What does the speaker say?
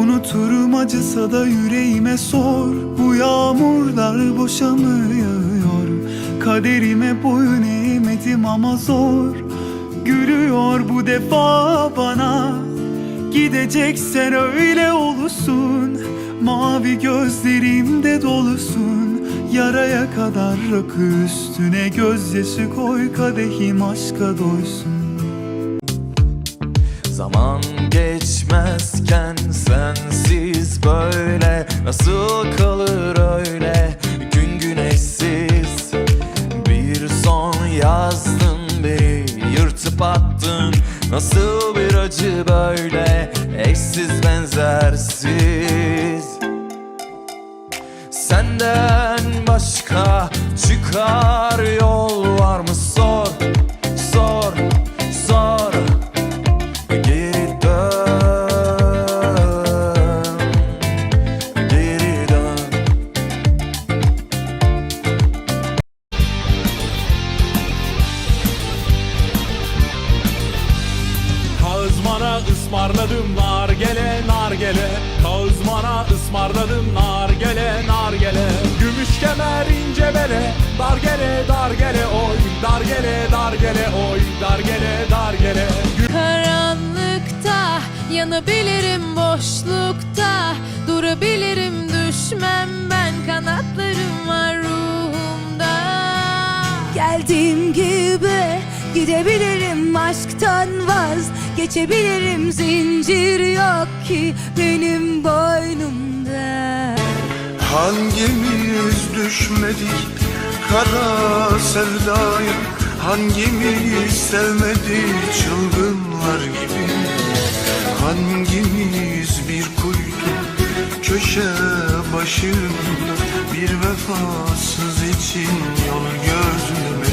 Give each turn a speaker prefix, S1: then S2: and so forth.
S1: Unuturum acısa da yüreğime sor. Bu yağmurlar boşa mı yağıyor? Kaderime boyun eğmedim ama zor. Gülüyor bu defa bana. Gideceksen öyle olursun. Mavi gözlerimde dolusun. Yaraya kadar rakı üstüne Gözyaşı koy kadehim aşka doysun.
S2: Zaman geçmezken sensiz böyle Nasıl kalır öyle? Gün güneşsiz. Bir son yazdın beni yırtıp attın. Nasıl bir acı böyle? Eşsiz benzersiz. Senden başka çıkar
S3: Kazmana ısmarladım nar gele nar gele Kazmana ısmarladım nar gele nar gele Gümüş kemer ince bele. Dar gele dar gele oy. Dar gele dar gele oy. Dar gele dar gele
S4: Karanlıkta yanabilirim boşlukta. Durabilirim düşmem ben kanatlarım var ruhumda.
S5: Geldiğim gibi gidebilirim aşktan vaz Geçebilirim. Zincir yok ki benim boynumda.
S6: Hangimiz düşmedik kara sevdaya? Hangimiz sevmedik çılgınlar gibi? Hangimiz bir kuytu köşe başında? Bir vefasız için yol gözlüme